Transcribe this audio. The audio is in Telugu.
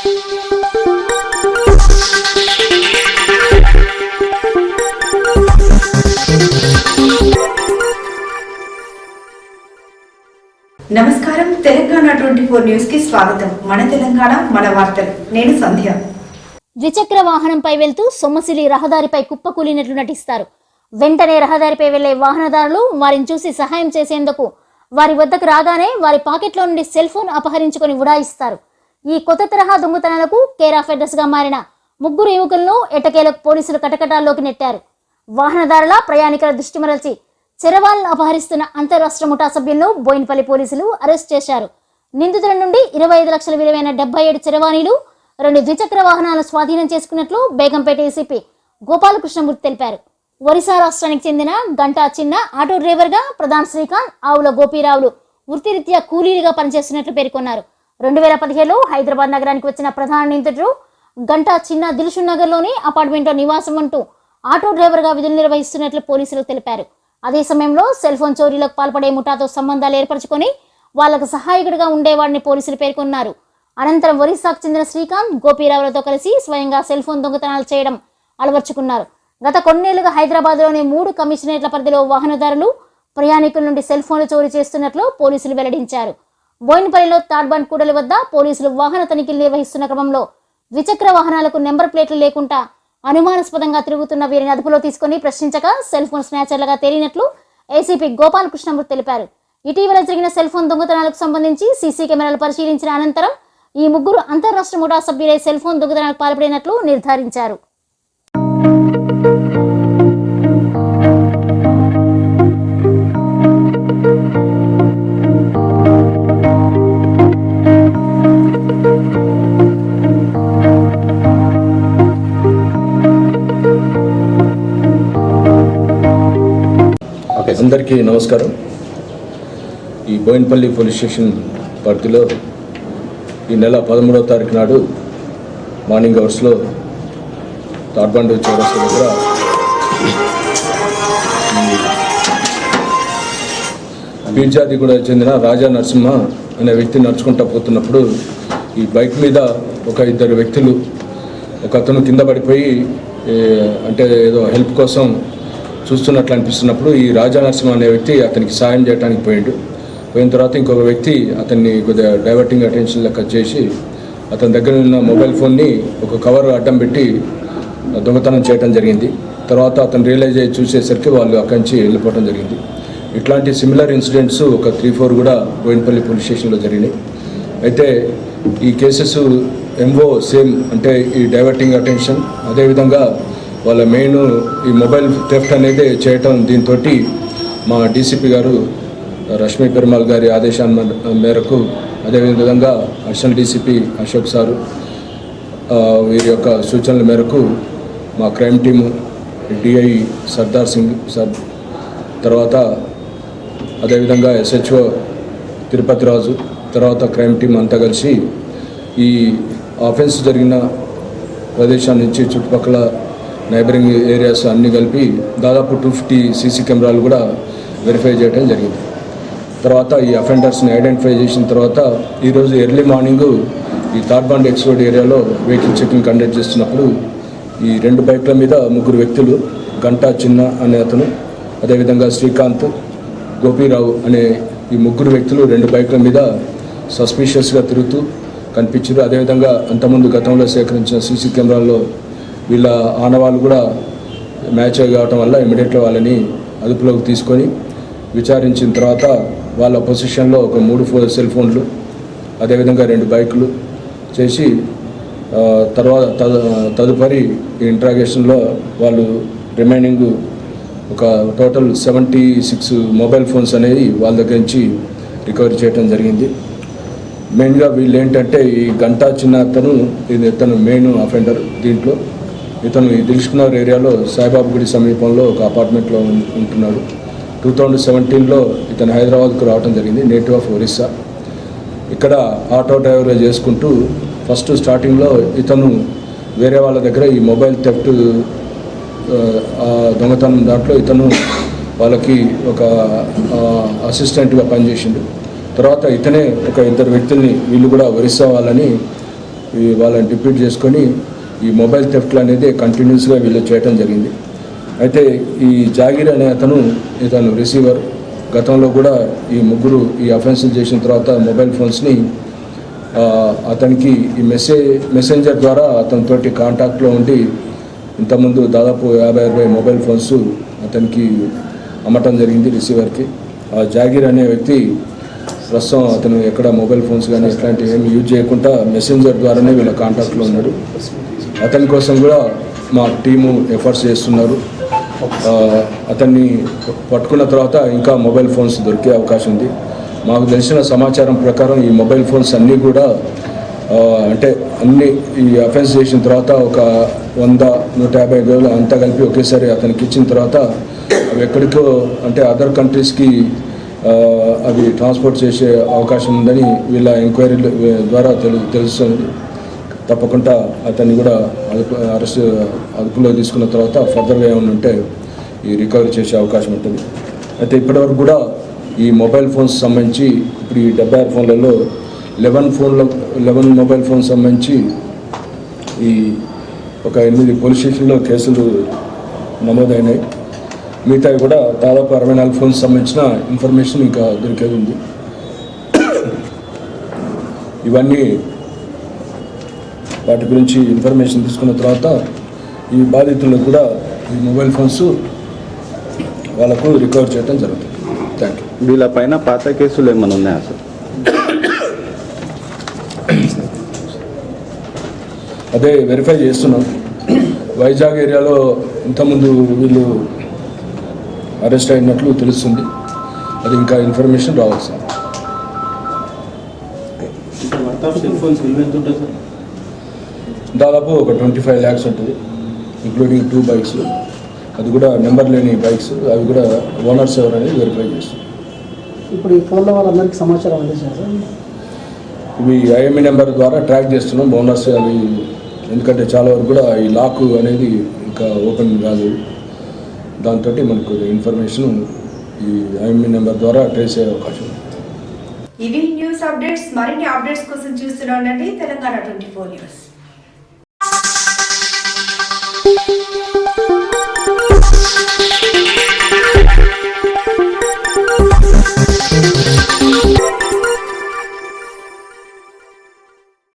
నమస్కారం. తెలంగాణ ట్వంటీ ఫోర్ న్యూస్కి స్వాగతం. మన తెలంగాణ మన వార్తలు. నేను సంధ్య. ద్విచక్ర వాహనంపై వెళ్తూ సొమ్మసిలి రహదారిపై కుప్పకూలినట్లు నటిస్తారు. వెంటనే రహదారిపై వెళ్ళే వాహనదారులు వారిని చూసి సహాయం చేసేందుకు వారి వద్దకు రాగానే వారి పాకెట్లో నుండి సెల్ ఫోన్ అపహరించుకొని ఉడాయిస్తారు. ఈ కొత్త తరహా దొంగతనాలకు కేర్ ఆఫ్ అడ్రస్గా మారిన ముగ్గురు యువకులను ఎటకేలకు పోలీసులు కటకటాల్లోకి నెట్టారు. వాహనదారుల ప్రయాణికుల దృష్టి మరల్చి చెరవాలను అపహరిస్తున్న అంతరాష్ట్ర ముఠా సభ్యులను బోయినపల్లి పోలీసులు అరెస్ట్ చేశారు. నిందితుల నుండి ఇరవై ఐదు లక్షల విలువైన డెబ్బై ఏడు చెరవాణీలు రెండు ద్విచక్ర వాహనాలను స్వాధీనం చేసుకున్నట్లు బేగంపేట ఏసీపీ గోపాలకృష్ణమూర్తి తెలిపారు. ఒరిస్సా రాష్ట్రానికి చెందిన గంటా చిన్న ఆటో డ్రైవర్గా ప్రధాన్ శ్రీకాంత్ ఆవుల గోపీరావులు వృత్తిరీత్యా కూలీలుగా పనిచేస్తున్నట్లు పేర్కొన్నారు. రెండు వేల పదిహేడులో హైదరాబాద్ నగరానికి వచ్చిన ప్రధాన నిందితుడు గంటా చిన్న దిల్షు నగర్లోని అపార్ట్మెంట్లో నివాసం ఉంటూ ఆటో డ్రైవర్గా విధులు నిర్వహిస్తున్నట్లు పోలీసులు తెలిపారు. అదే సమయంలో సెల్ ఫోన్ చోరీలకు పాల్పడే ముఠాతో సంబంధాలు ఏర్పరచుకొని వాళ్ళకు సహాయకుడిగా ఉండేవాడిని పోలీసులు పేర్కొన్నారు. అనంతరం ఒరిస్సాకు చెందిన శ్రీకాంత్ గోపీరావులతో కలిసి స్వయంగా సెల్ ఫోన్ దొంగతనాలు చేయడం అలవర్చుకున్నారు. గత కొన్నేళ్ళుగా హైదరాబాద్లోని మూడు కమిషనరేట్ల పరిధిలో వాహనదారులు ప్రయాణికుల నుండి సెల్ ఫోన్లు చోరీ చేస్తున్నట్లు పోలీసులు వెల్లడించారు. బోయినపల్లిలో తాడ్బాన్ కూడలి వద్ద పోలీసులు వాహన తనిఖీలు నిర్వహిస్తున్న క్రమంలో ద్విచక్ర వాహనాలకు నెంబర్ ప్లేట్లు లేకుండా అనుమానాస్పదంగా తిరుగుతున్న వీరిని అదుపులో తీసుకుని ప్రశ్నించగా సెల్ ఫోన్ స్నాచర్లుగా తేలినట్లు ఏసీపీ గోపాలకృష్ణమూర్తి తెలిపారు. ఇటీవల జరిగిన సెల్ ఫోన్ దొంగతనాలకు సంబంధించి సీసీ కెమెరాలు పరిశీలించిన అనంతరం ఈ ముగ్గురు అంతర్రాష్ట్ర ముఠా సభ్యులై సెల్ ఫోన్ దొంగతనాలకు పాల్పడినట్లు నిర్ధారించారు. అందరికీ నమస్కారం. ఈ బోయినపల్లి పోలీస్ స్టేషన్ పరిధిలో ఈ నెల పదమూడవ తారీఖు నాడు మార్నింగ్ అవర్స్లో తాడ్బండ్ చౌరస్తా దగ్గర బీర్జాది కూడా చెందిన రాజా నరసింహ అనే వ్యక్తి నడుచుకుంటూ పోతున్నప్పుడు ఈ బైక్ మీద ఒక ఇద్దరు వ్యక్తులు ఒక అతను కింద పడిపోయి అంటే ఏదో హెల్ప్ కోసం చూస్తున్నట్లు అనిపిస్తున్నప్పుడు ఈ రాజా నరసింహ అనే వ్యక్తి అతనికి సాయం చేయడానికి పోయిండు. పోయిన తర్వాత ఇంకొక వ్యక్తి అతన్ని కొద్దిగా డైవర్టింగ్ అటెన్షన్ లెక్క చేసి అతని దగ్గర ఉన్న మొబైల్ ఫోన్ని ఒక కవర్ అడ్డం పెట్టి దొంగతనం చేయడం జరిగింది. తర్వాత అతను రియలైజ్ అయ్యి చూసేసరికి వాళ్ళు అక్కడి నుంచి వెళ్ళిపోవడం జరిగింది. ఇట్లాంటి సిమిలర్ ఇన్సిడెంట్స్ ఒక త్రీ ఫోర్ కూడా బోయినపల్లి పోలీస్ స్టేషన్లో జరిగినాయి. అయితే ఈ కేసెస్ ఎంఓ సేమ్ అంటే ఈ డైవర్టింగ్ అటెన్షన్ అదేవిధంగా వాళ్ళ మెయిన్ ఈ మొబైల్ థెఫ్ట్ అనేది చేయటం దీంతో మా డీసీపీ గారు రష్మి పెరుమాల్ గారి ఆదేశాల మేరకు అదేవిధంగా అడిషనల్ డీసీపీ అశోక్ సారు వీరి యొక్క సూచనల మేరకు మా crime team DI Sardar Singh sir తర్వాత అదేవిధంగా ఎస్హెచ్ఓ తిరుపతి రాజు తర్వాత క్రైమ్ టీం అంతా కలిసి ఈ ఆఫెన్స్ జరిగిన ప్రదేశం నుంచి చుట్టుపక్కల నైబరింగ్ ఏరియాస్ అన్నీ కలిపి దాదాపు టూ ఫిఫ్టీ సీసీ కెమెరాలు కూడా వెరిఫై చేయడం జరిగింది. తర్వాత ఈ అఫెండర్స్ని ఐడెంటిఫై చేసిన తర్వాత ఈరోజు ఎర్లీ మార్నింగ్ ఈ తాడ్బాండ్ ఎక్స్ ఏరియాలో వెహికల్ చెకింగ్ కండక్ట్ చేస్తున్నప్పుడు ఈ రెండు బైక్ల మీద ముగ్గురు వ్యక్తులు గంటా చిన్న అనే అతను అదేవిధంగా శ్రీకాంత్ గోపీరావు అనే ఈ ముగ్గురు వ్యక్తులు రెండు బైక్ల మీద సస్పీషియస్గా తిరుగుతూ కనిపించారు. అదేవిధంగా అంతకుముందు గతంలో సేకరించిన సీసీ కెమెరాల్లో వీళ్ళ ఆనవాళ్ళు కూడా మ్యాచ్ కావటం వల్ల ఇమీడియట్గా వాళ్ళని అదుపులోకి తీసుకొని విచారించిన తర్వాత వాళ్ళ పొజిషన్లో ఒక మూడు ఫో సెల్ ఫోన్లు అదేవిధంగా రెండు బైకులు చేసి తర్వాత తదుపరి ఈ ఇంట్రాగేషన్లో వాళ్ళు రిమైనింగ్ ఒక total seventy six mobile phones అనేవి వాళ్ళ దగ్గర నుంచి రికవరీ చేయడం జరిగింది. మెయిన్గా వీళ్ళు ఏంటంటే ఈ గంటా చిన్న అతను ఇది ఇతను మెయిన్ అఫెండర్ దీంట్లో. ఇతను ఈ ఏరియాలో సాయిబాబు గుడి సమీపంలో ఒక అపార్ట్మెంట్లో ఉంటున్నాడు. టూ థౌజండ్ సెవెంటీన్లో ఇతను హైదరాబాద్కు రావడం జరిగింది నేటివ్ ఆఫ్ ఒరిస్సా. ఇక్కడ ఆటో డ్రైవర్గా చేసుకుంటూ ఫస్ట్ స్టార్టింగ్లో ఇతను వేరే వాళ్ళ దగ్గర ఈ మొబైల్ థెఫ్ట్ దొంగతనం దాంట్లో ఇతను వాళ్ళకి ఒక అసిస్టెంట్గా పనిచేసిండు. తర్వాత ఇతనే ఒక ఇద్దరు వ్యక్తుల్ని వీళ్ళు కూడా ఒరిస్సా వాళ్ళని వాళ్ళని డిప్యూట్ చేసుకొని ఈ మొబైల్ థెఫ్ట్లు అనేది కంటిన్యూస్గా వీళ్ళు చేయటం జరిగింది. అయితే ఈ జాగీర్ అనే అతను ఇతను రిసీవర్ గతంలో కూడా ఈ ముగ్గురు ఈ అఫెన్సులు చేసిన తర్వాత మొబైల్ ఫోన్స్ని అతనికి ఈ మెసేజ్ మెసెంజర్ ద్వారా అతనితోటి కాంటాక్ట్లో ఉండి ఇంతకుముందు దాదాపు యాభై అరవై మొబైల్ ఫోన్స్ అతనికి అమ్మటం జరిగింది రిసీవర్కి. ఆ జాగీర్ అనే వ్యక్తి ప్రస్తుతం అతను ఎక్కడ మొబైల్ ఫోన్స్ కానీ ఇట్లాంటివి ఏమి యూజ్ చేయకుండా మెసెంజర్ ద్వారానే వీళ్ళ కాంటాక్ట్లో ఉన్నాడు. అతని కోసం కూడా మా టీము ఎఫర్ట్స్ చేస్తున్నారు. అతన్ని పట్టుకున్న తర్వాత ఇంకా మొబైల్ ఫోన్స్ దొరికే అవకాశం ఉంది. మాకు తెలిసిన సమాచారం ప్రకారం ఈ మొబైల్ ఫోన్స్ అన్నీ కూడా అంటే అన్ని ఈ అఫెన్స్ చేసిన తర్వాత ఒక వంద నూట యాభై వేలు అంతా కలిపి ఒకేసారి అతనికి ఇచ్చిన తర్వాత అవి ఎక్కడికో అంటే అదర్ కంట్రీస్కి అవి ట్రాన్స్పోర్ట్ చేసే అవకాశం ఉందని వీళ్ళ ఎంక్వైరీ ద్వారా తెలు తెలుస్తుంది. తప్పకుండా అతన్ని కూడా అదుపు అరెస్ట్ అదుపులో తీసుకున్న తర్వాత ఫర్దర్గా ఏమైనా ఉంటే ఈ రికవరీ చేసే అవకాశం ఉంటుంది. అయితే ఇప్పటివరకు కూడా ఈ మొబైల్ ఫోన్స్ సంబంధించి ఇప్పుడు ఈ డెబ్బై ఆరు ఫోన్లలో లెవెన్ ఫోన్ల లెవెన్ మొబైల్ ఫోన్స్ సంబంధించి ఈ ఒక ఎనిమిది పోలీస్ స్టేషన్లో కేసులు నమోదైనాయి. మిగతావి కూడా దాదాపు అరవై నాలుగు ఫోన్స్ సంబంధించిన ఇన్ఫర్మేషన్ ఇంకా దొరికేది ఉంది. ఇవన్నీ వాటి గురించి ఇన్ఫర్మేషన్ తీసుకున్న తర్వాత ఈ బాధితులకు కూడా ఈ మొబైల్ ఫోన్స్ వాళ్ళకు రికవర్ చేయడం జరుగుతుంది. థ్యాంక్ యూ వీళ్ళ పైన పాత కేసులు ఏమైనా ఉన్నాయా సార్? అదే వెరిఫై చేస్తున్నాం. వైజాగ్ ఏరియాలో ఇంతకుముందు వీళ్ళు అరెస్ట్ అయినట్లు తెలుస్తుంది. అది ఇంకా ఇన్ఫర్మేషన్ ఆఫ్ సెల్ ఫోన్స్ ఎంత ఉంటుంది సార్? దాదాపు ఒక ట్వంటీ ఫైవ్ ల్యాక్స్ ఉంటుంది ఇంక్లూడింగ్ టూ బైక్స్ అది కూడా నెంబర్ లేని బైక్స్ అవి కూడా ఓనర్స్ ఎవరు అనేది వెరిఫై చేస్తాం ఇప్పుడు ఈ ఫోన్లో వాళ్ళందరికీ సమాచారం అందించారు సార్? ఇవి ఐఎంఈ నెంబర్ ద్వారా ట్రాక్ చేస్తున్నాం. బోనస్ అవి ఎందుకంటే చాలా వరకు కూడా ఈ లాక్ అనేది ఇంకా ఓపెన్ కాదు. దాంతో మనకు ఇన్ఫర్మేషన్ ఈ ఐఎంఈ నెంబర్ ద్వారా ట్రేస్ అయ్యే అవకాశం ఉంది. ఇవి న్యూస్ అప్డేట్స్ మరిన్ని అప్డేట్స్ కోసం చూస్తూనే ఉండండి. Telangana twenty four news